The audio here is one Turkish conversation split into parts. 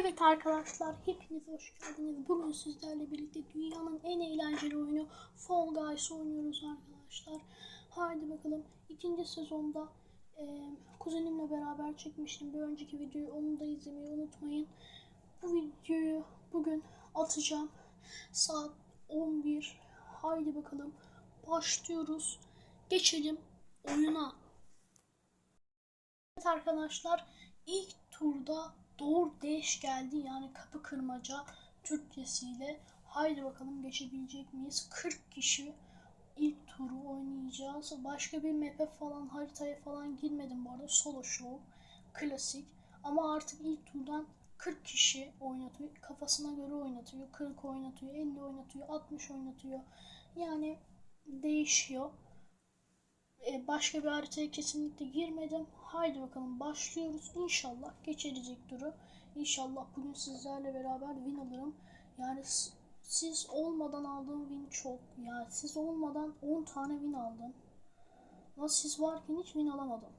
Evet arkadaşlar hepiniz hoş geldiniz. Bugün sizlerle birlikte dünyanın en eğlenceli oyunu Fall Guys oynuyoruz arkadaşlar. Haydi bakalım ikinci sezonda e, kuzenimle beraber çekmiştim bir önceki videoyu onu da izlemeyi unutmayın. Bu videoyu bugün atacağım. Saat 11. Haydi bakalım başlıyoruz. Geçelim oyuna. Evet arkadaşlar ilk turda Doğru Deş geldi yani kapı kırmaca Türkçesiyle. Haydi bakalım geçebilecek miyiz? 40 kişi ilk turu oynayacağız. Başka bir map'e falan haritaya falan girmedim bu arada. Solo show. Klasik. Ama artık ilk turdan 40 kişi oynatıyor. Kafasına göre oynatıyor. 40 oynatıyor, 50 oynatıyor, 60 oynatıyor. Yani değişiyor. Ee, başka bir haritaya kesinlikle girmedim. Haydi bakalım başlıyoruz. İnşallah geçirecek turu. İnşallah bugün sizlerle beraber win alırım. Yani siz olmadan aldığım win çok. Yani siz olmadan 10 tane win aldım. Ama siz varken hiç win alamadım.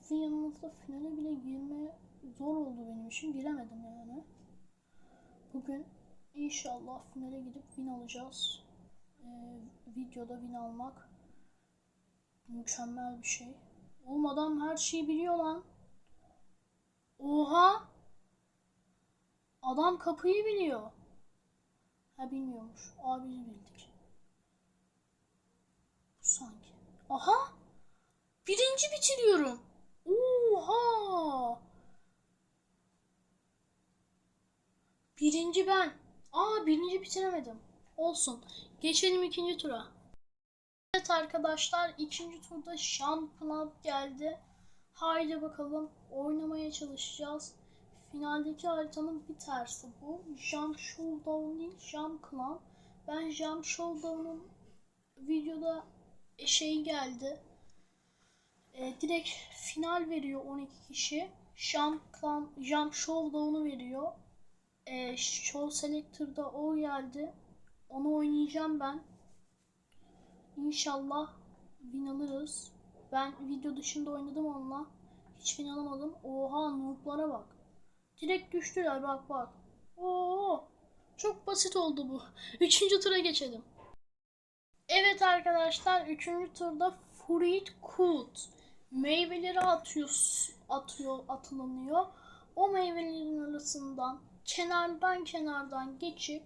Sizin yanınızda finale bile girme zor oldu benim için. Giremedim yani. Bugün inşallah finale gidip win alacağız. Ee, videoda win almak Mükemmel bir şey. Oğlum adam her şeyi biliyor lan. Oha! Adam kapıyı biliyor. Ha bilmiyormuş. Abi bildik. Sanki. Aha! Birinci bitiriyorum. Oha! Birinci ben. Aa birinci bitiremedim. Olsun. Geçelim ikinci tura. Evet arkadaşlar ikinci turda Şampiyonat geldi. Haydi bakalım oynamaya çalışacağız. Finaldeki haritanın bir tersi bu. Jump Showdown değil Jump Clan. Ben Jump Showdown'un videoda şey geldi. E, direkt final veriyor 12 kişi. Jump Clan, Jump Showdown'u veriyor. E, Show Selector'da o geldi. Onu oynayacağım ben. İnşallah win alırız. Ben video dışında oynadım onunla. Hiç win alamadım. Oha noob'lara bak. Direkt düştüler bak bak. Oo, çok basit oldu bu. Üçüncü tura geçelim. Evet arkadaşlar üçüncü turda Fruit Coot. Meyveleri atıyor, atıyor, atılınıyor. O meyvelerin arasından kenardan kenardan geçip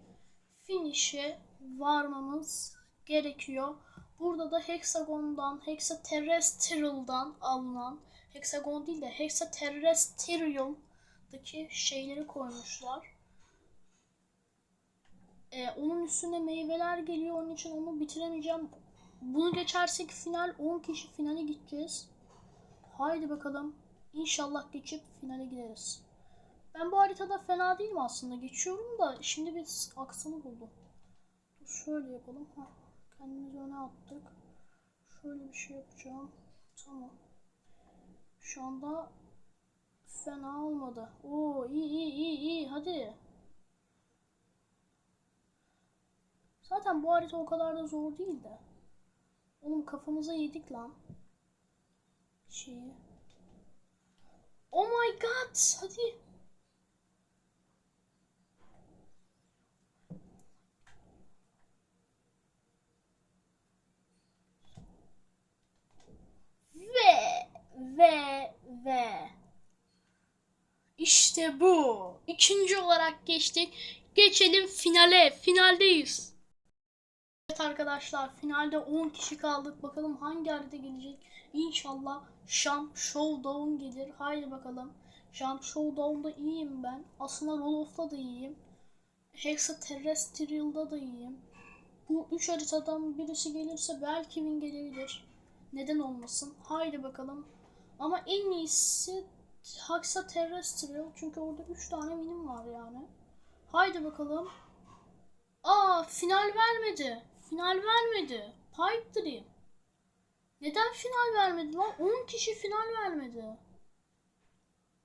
finish'e varmamız gerekiyor. Burada da hexagondan, hexaterrestrial'dan alınan, hexagon değil de hexaterrestrial'daki şeyleri koymuşlar. Ee, onun üstüne meyveler geliyor. Onun için onu bitiremeyeceğim. Bunu geçersek final 10 kişi finale gideceğiz. Haydi bakalım. İnşallah geçip finale gideriz. Ben bu haritada fena değilim aslında. Geçiyorum da şimdi bir aksını buldum. Dur şöyle yapalım. Heh. Kendimizi öne attık. Şöyle bir şey yapacağım. Tamam. Şu anda fena olmadı. Oo iyi iyi iyi iyi hadi. Zaten bu harita o kadar da zor değil de. Oğlum kafamıza yedik lan. Şeyi. Oh my god. Hadi. Ve ve ve işte bu. İkinci olarak geçtik. Geçelim finale. Finaldeyiz. Evet arkadaşlar finalde 10 kişi kaldık. Bakalım hangi harita gelecek. İnşallah Jump Showdown gelir. Haydi bakalım. Jump Showdown'da iyiyim ben. Aslında Roll Off'ta da iyiyim. Hexaterrestrial'da da iyiyim. Bu 3 haritadan birisi gelirse belki win gelebilir. Neden olmasın? Haydi bakalım. Ama en iyisi Haxa Terrestrial. Çünkü orada 3 tane minim var yani. Haydi bakalım. Aa final vermedi. Final vermedi. Pipe Dream. Neden final vermedi lan? 10 kişi final vermedi.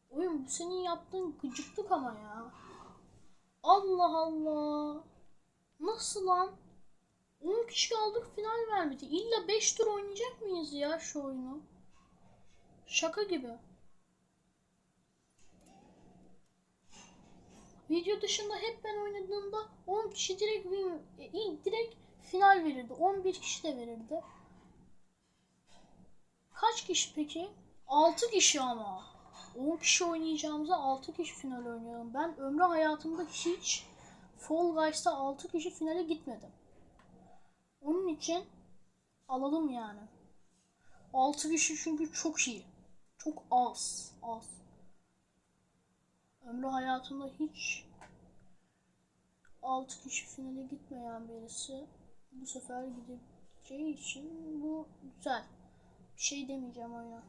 Oyun bu senin yaptığın gıcıklık ama ya. Allah Allah. Nasıl lan? 10 kişi kaldık final vermedi. İlla 5 tur oynayacak mıyız ya şu oyunu? Şaka gibi. Video dışında hep ben oynadığımda 10 kişi direkt e, direkt final verirdi. 11 kişi de verirdi. Kaç kişi peki? 6 kişi ama. 10 kişi oynayacağımıza 6 kişi final oynayalım. Ben ömrü hayatımda hiç Fall Guys'ta 6 kişi finale gitmedim. Onun için alalım yani. 6 kişi çünkü çok iyi. Çok az. Az. Ömrü hayatımda hiç 6 kişi finale gitmeyen birisi bu sefer gideceği için bu güzel. Bir şey demeyeceğim oyuna.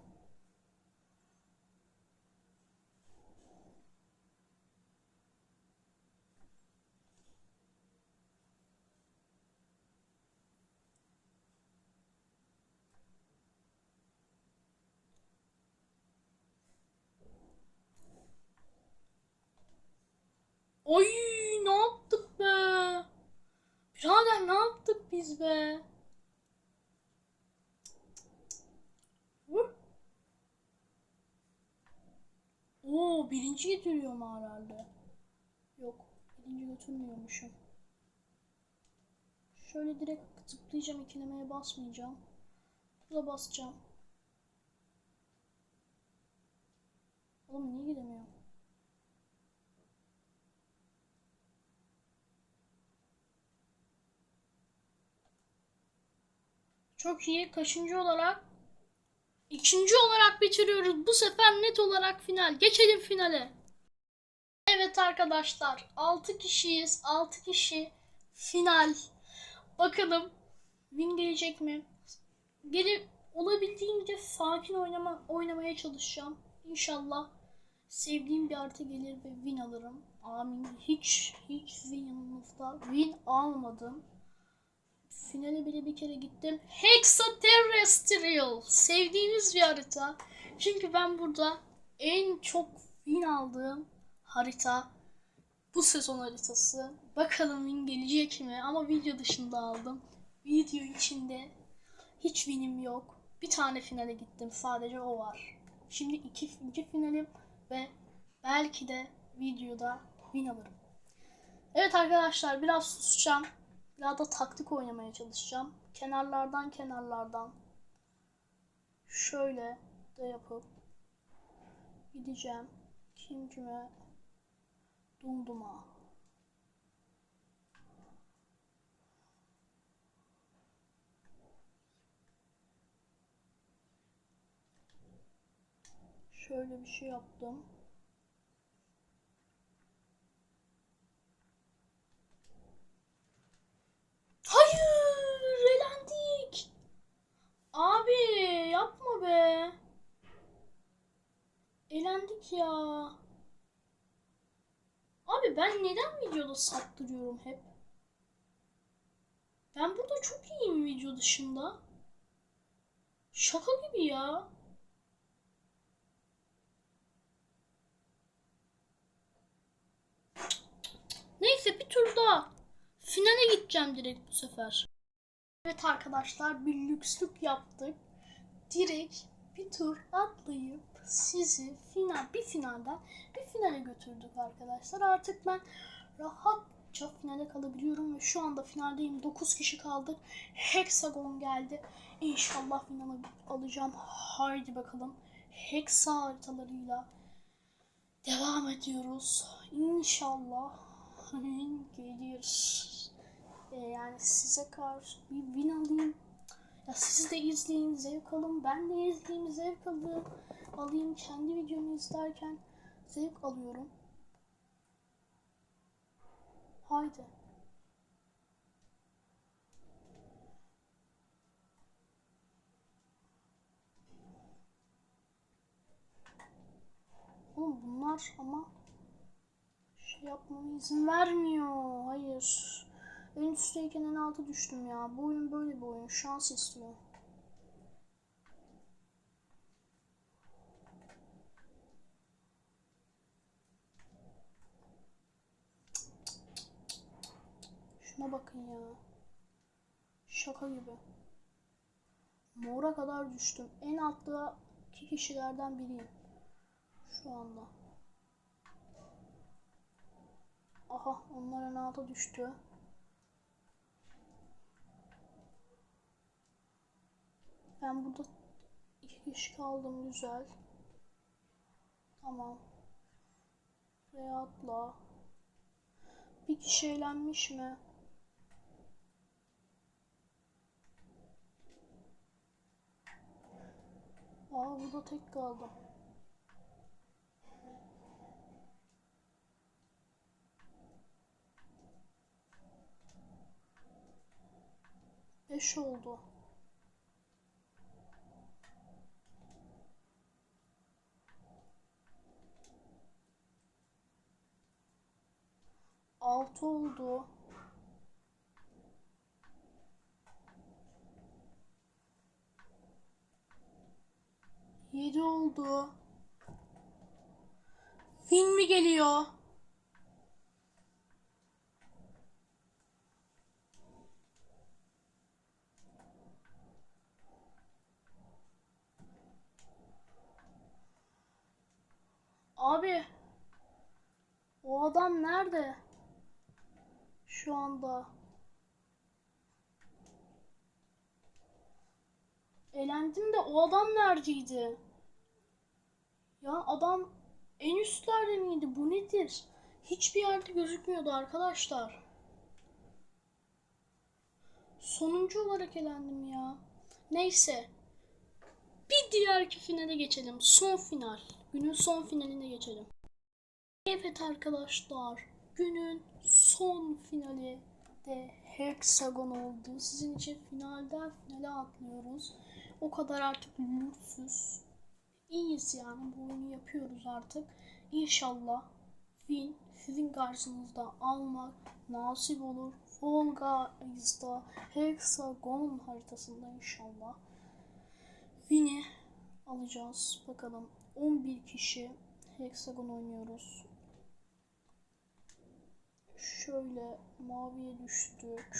Oy ne yaptık be? Birader ne yaptık biz be? Oo birinci getiriyorum herhalde. Yok birinci götürmüyormuşum. Şöyle direkt zıplayacağım ikilemeye basmayacağım. Tuza basacağım. Oğlum niye gidemiyorum? Çok iyi. Kaçıncı olarak? İkinci olarak bitiriyoruz. Bu sefer net olarak final. Geçelim finale. Evet arkadaşlar. 6 kişiyiz. 6 kişi. Final. Bakalım. Win gelecek mi? Gelip olabildiğince sakin oynama, oynamaya çalışacağım. İnşallah sevdiğim bir harita gelir ve win alırım. Amin. Hiç hiç win'ımızda win almadım. Finale bile bir kere gittim. Hexaterrestrial. Sevdiğimiz bir harita. Çünkü ben burada en çok win aldığım harita bu sezon haritası. Bakalım win gelecek mi? Ama video dışında aldım. Video içinde hiç winim yok. Bir tane finale gittim. Sadece o var. Şimdi iki, iki finalim ve belki de videoda win alırım. Evet arkadaşlar biraz susacağım. Biraz da taktik oynamaya çalışacağım. Kenarlardan kenarlardan şöyle de yapıp gideceğim. Kim kime dumduma. Şöyle bir şey yaptım. Hayır, elendik. Abi yapma be. Ya. Abi ben neden videoda saptırıyorum hep? Ben burada çok iyiyim video dışında. Şaka gibi ya. Neyse bir tur daha. Finale gideceğim direkt bu sefer. Evet arkadaşlar bir lükslük yaptık. Direkt bir tur atlayıp sizi final bir finalden bir finale götürdük arkadaşlar. Artık ben rahatça finale kalabiliyorum ve şu anda finaldeyim. 9 kişi kaldık. Hexagon geldi. İnşallah finale alacağım. Haydi bakalım. Hexa haritalarıyla devam ediyoruz. İnşallah gelir. Ee, yani size karşı bir win alayım. Ya siz de izleyin, zevk alın. Ben de izleyeyim, zevk alayım. Alayım kendi videomu izlerken zevk alıyorum. Haydi. Oğlum bunlar ama şey yapmama izin vermiyor. Hayır. En üstteyken en alta düştüm ya. Bu oyun böyle bir oyun. Şans istiyor. Şuna bakın ya. Şaka gibi. Mora kadar düştüm. En altta iki kişilerden biriyim. Şu anda. Aha onlar en alta düştü. Ben burada iki kişi kaldım güzel. Tamam. Buraya atla. Bir kişi eğlenmiş mi? Aa burada tek kaldım. Beş oldu. Altı oldu. Yedi oldu. Film mi geliyor? Abi. O adam nerede? Şu anda. Elendim de o adam neredeydi? Ya adam en üstlerde miydi? Bu nedir? Hiçbir yerde gözükmüyordu arkadaşlar. Sonuncu olarak elendim ya. Neyse. Bir diğerki finale geçelim. Son final. Günün son finaline geçelim. Evet arkadaşlar. Günün son finali de Hexagon oldu. Sizin için finalden finale atlıyoruz. O kadar artık lüksüz. İyiyiz yani. Bu oyunu yapıyoruz artık. İnşallah win sizin karşınızda almak nasip olur. Fall Guys'da Hexagon haritasında inşallah win'i alacağız. Bakalım 11 kişi Hexagon oynuyoruz. Şöyle maviye düştük.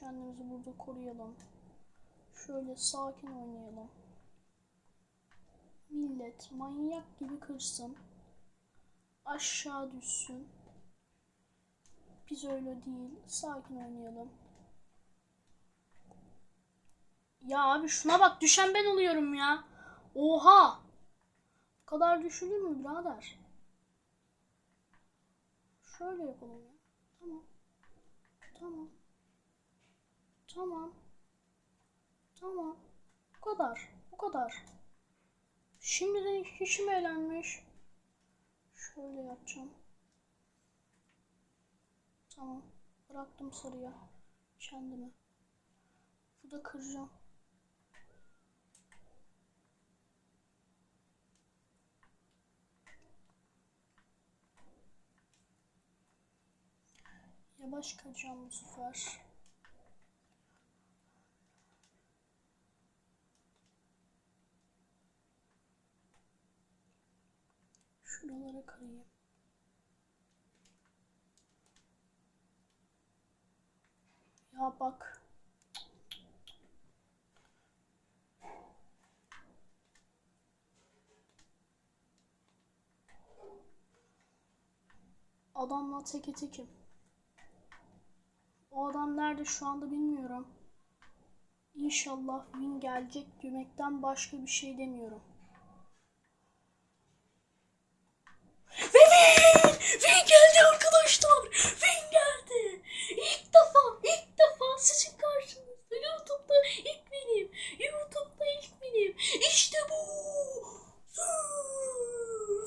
Kendimizi burada koruyalım. Şöyle sakin oynayalım. Millet manyak gibi kırsın. Aşağı düşsün. Biz öyle değil. Sakin oynayalım. Ya abi şuna bak düşen ben oluyorum ya. Oha. Bu kadar düşülür mü birader? Şöyle yapalım ya. Tamam. Tamam. Tamam. Tamam. Bu kadar. Bu kadar. Şimdiden mi eğlenmiş? Şöyle yapacağım. Tamam. Bıraktım sarıya. Kendimi. Burada kıracağım. Yavaş kıracağım bu sefer. Şuralara kırayım. Ya bak. Adamla teke tekim. O adam nerede şu anda bilmiyorum. İnşallah win gelecek demekten başka bir şey demiyorum. Ve win! Win geldi arkadaşlar! Win geldi! İlk defa, ilk defa sizin karşınızda YouTube'da ilk benim. YouTube'da ilk benim. İşte bu!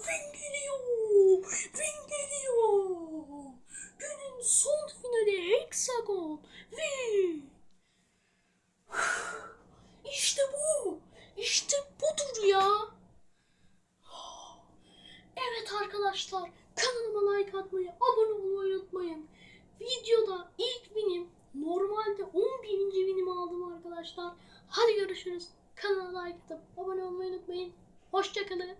Win geliyor! Win geliyor! Günün son finali Hexagon Win! İşte bu! İşte budur ya! Evet arkadaşlar kanalıma like atmayı, abone olmayı unutmayın. Videoda ilk benim normalde 11. binimi aldım arkadaşlar. Hadi görüşürüz. Kanala like atıp abone olmayı unutmayın. Hoşçakalın.